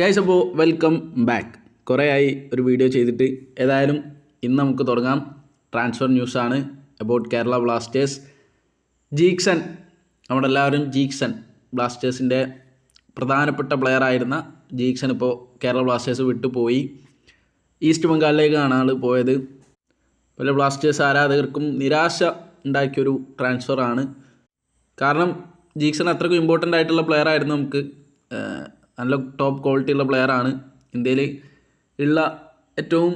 Guys അപ്പോൾ welcome back കുറേ ആയി ഒരു വീഡിയോ ചെയ്തിട്ട് ഏതായാലും ഇന്ന് നമുക്ക് തുടങ്ങാം. ട്രാൻസ്ഫർ ന്യൂസാണ് അബൌട്ട് കേരള ബ്ലാസ്റ്റേഴ്സ് ജീക്സൺ നമ്മുടെ എല്ലാവരും ജീക്സൺ ബ്ലാസ്റ്റേഴ്സിന്റെ പ്രധാനപ്പെട്ട പ്ലെയർ ആയിരുന്ന ജീക്സൺ ഇപ്പോൾ കേരള ബ്ലാസ്റ്റേഴ്സ് വിട്ടുപോയി ഈസ്റ്റ് ബംഗാളിലേക്കാണ് ആൾ പോയത്. പല ബ്ലാസ്റ്റേഴ്സ് ആരാധകർക്കും നിരാശ ഉണ്ടാക്കിയൊരു ട്രാൻസ്ഫറാണ് കാരണം ജീക്സൺ അത്രയ്ക്കും ഇമ്പോർട്ടന്റ് ആയിട്ടുള്ള പ്ലെയർ ആയിരുന്നു നമുക്ക് നല്ല ടോപ്പ് ക്വാളിറ്റിയുള്ള പ്ലെയർ ആണ്. ഇന്ത്യയിൽ ഉള്ള ഏറ്റവും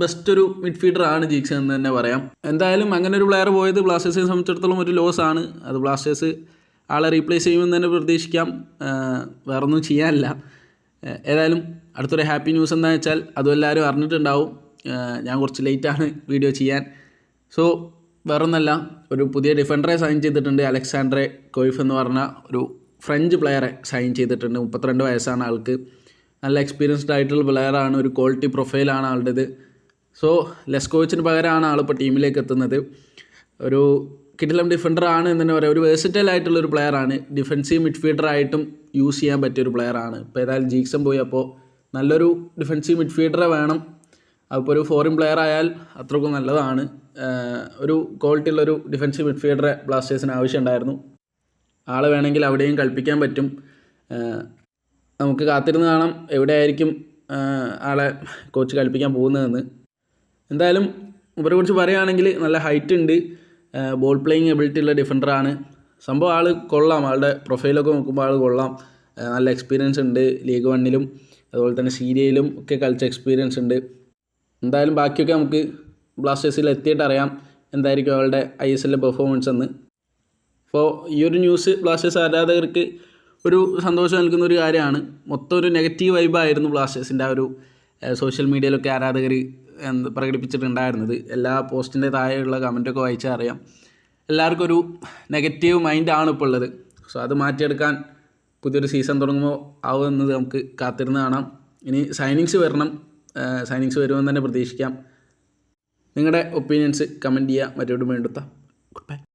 ബെസ്റ്റ് ഒരു മിഡ്ഫീൽഡർ ആണ് ജീക്സൺ എന്ന് തന്നെ പറയാം. എന്തായാലും അങ്ങനെ ഒരു പ്ലെയർ പോയത് ബ്ലാസ്റ്റേഴ്സിനെ സംബന്ധിച്ചിടത്തോളം ഒരു ലോസ് ആണ്. അത് ബ്ലാസ്റ്റേഴ്സ് ആളെ റീപ്ലേസ് ചെയ്യുമെന്ന് തന്നെ പ്രതീക്ഷിക്കാം. വേറൊന്നും ചെയ്യാനില്ല. ഏതായാലും അടുത്തൊരു ഹാപ്പി ന്യൂസ് എന്താണെന്ന് വെച്ചാൽ അതും എല്ലാവരും അറിഞ്ഞിട്ടുണ്ടാവും. ഞാൻ കുറച്ച് ലേറ്റാണ് വീഡിയോ ചെയ്യാൻ. സോ വേറൊന്നല്ല ഒരു പുതിയ ഡിഫൻഡറെ സൈൻ ചെയ്തിട്ടുണ്ട് അലക്സാണ്ട്രെ കൊയ്ഫ് എന്ന് പറഞ്ഞ ഒരു ഫ്രഞ്ച് പ്ലെയറെ സൈൻ ചെയ്തിട്ടുണ്ട്. മുപ്പത്തിരണ്ട് വയസ്സാണ് ആൾക്ക്. നല്ല എക്സ്പീരിയൻസ്ഡ് ആയിട്ടുള്ള പ്ലെയറാണ് ഒരു ക്വാളിറ്റി പ്രൊഫൈലാണ് ആളുടേത്. സോ ലെസ്കോവിച്ചിന് പകരമാണ് ആളിപ്പോൾ ടീമിലേക്ക് എത്തുന്നത്. ഒരു കിടിലം ഡിഫൻഡർ ആണ് എന്ന് തന്നെ പറയാം. ഒരു വേഴ്സറ്റൈൽ ആയിട്ടുള്ള ഒരു പ്ലെയറാണ് ഡിഫൻസീവ് മിഡ്ഫീൽഡർ ആയിട്ടും യൂസ് ചെയ്യാൻ പറ്റിയ ഒരു പ്ലെയറാണ് ഇപ്പോൾ ഏതായാലും ജീക്സൺ പോയി. അപ്പോൾ നല്ലൊരു ഡിഫൻസീവ് മിഡ്ഫീൽഡറെ വേണം. അപ്പോൾ ഒരു ഫോറിൻ പ്ലെയർ ആയാൽ അത്രക്കും നല്ലതാണ്. ഒരു ക്വാളിറ്റി ഉള്ളൊരു ഡിഫൻസീവ് മിഡ്ഫീൽഡറെ ബ്ലാസ്റ്റേഴ്സിന് ആവശ്യമുണ്ടായിരുന്നു. ആളെ വേണമെങ്കിൽ അവിടെയും കളിപ്പിക്കാൻ പറ്റും. നമുക്ക് കാത്തിരുന്ന് കാണാം എവിടെ ആയിരിക്കും ആളെ കോച്ച് കളിപ്പിക്കാൻ പോകുന്നതെന്ന്. എന്തായാലും ഇവരെ കുറിച്ച് പറയുകയാണെങ്കിൽ നല്ല ഹൈറ്റ് ഉണ്ട്. ബോൾ പ്ലേയിങ് എബിലിറ്റി ഉള്ള ഡിഫൻഡറാണ് സംഭവം ആൾ കൊള്ളാം. ആളുടെ പ്രൊഫൈലൊക്കെ നോക്കുമ്പോൾ ആൾ കൊള്ളാം. നല്ല എക്സ്പീരിയൻസ് ഉണ്ട് ലീഗ് വണ്ണിലും അതുപോലെ തന്നെ സീരിയയിലും ഒക്കെ കളിച്ച എക്സ്പീരിയൻസ് ഉണ്ട്. എന്തായാലും ബാക്കിയൊക്കെ നമുക്ക് ബ്ലാസ്റ്റേഴ്സിൽ എത്തിയിട്ട് അറിയാം. എന്തായിരിക്കും അവളുടെ ഐ എസ് എല്ലിലെ പെർഫോമൻസ് എന്ന്. അപ്പോൾ ഈ ഒരു ന്യൂസ് ബ്ലാസ്റ്റേഴ്സ് ആരാധകർക്ക് ഒരു സന്തോഷം നൽകുന്ന ഒരു കാര്യമാണ്. മൊത്തം ഒരു നെഗറ്റീവ് വൈബായിരുന്നു ബ്ലാസ്റ്റേഴ്സിന്റെ ആ ഒരു സോഷ്യൽ മീഡിയയിലൊക്കെ ആരാധകർ പ്രകടിപ്പിച്ചിട്ടുണ്ടായിരുന്നത്. എല്ലാ പോസ്റ്റിന്റെ താഴെയുള്ള കമന്റൊക്കെ വായിച്ചാൽ അറിയാം എല്ലാവർക്കും ഒരു നെഗറ്റീവ് മൈൻഡാണ് ഇപ്പോൾ ഉള്ളത്. സോ അത് മാറ്റിയെടുക്കാൻ പുതിയൊരു സീസൺ തുടങ്ങുമ്പോൾ ആവുമെന്നത് നമുക്ക് കാത്തിരുന്ന് കാണാം. ഇനി സൈനിങ്സ് വരണം. സൈനിങ്സ് വരുമെന്ന് തന്നെ പ്രതീക്ഷിക്കാം. നിങ്ങളുടെ ഒപ്പീനിയൻസ് കമന്റ് ചെയ്യുക മറ്റോട് വേണ്ടുത്ത ഗുഡ് ബൈ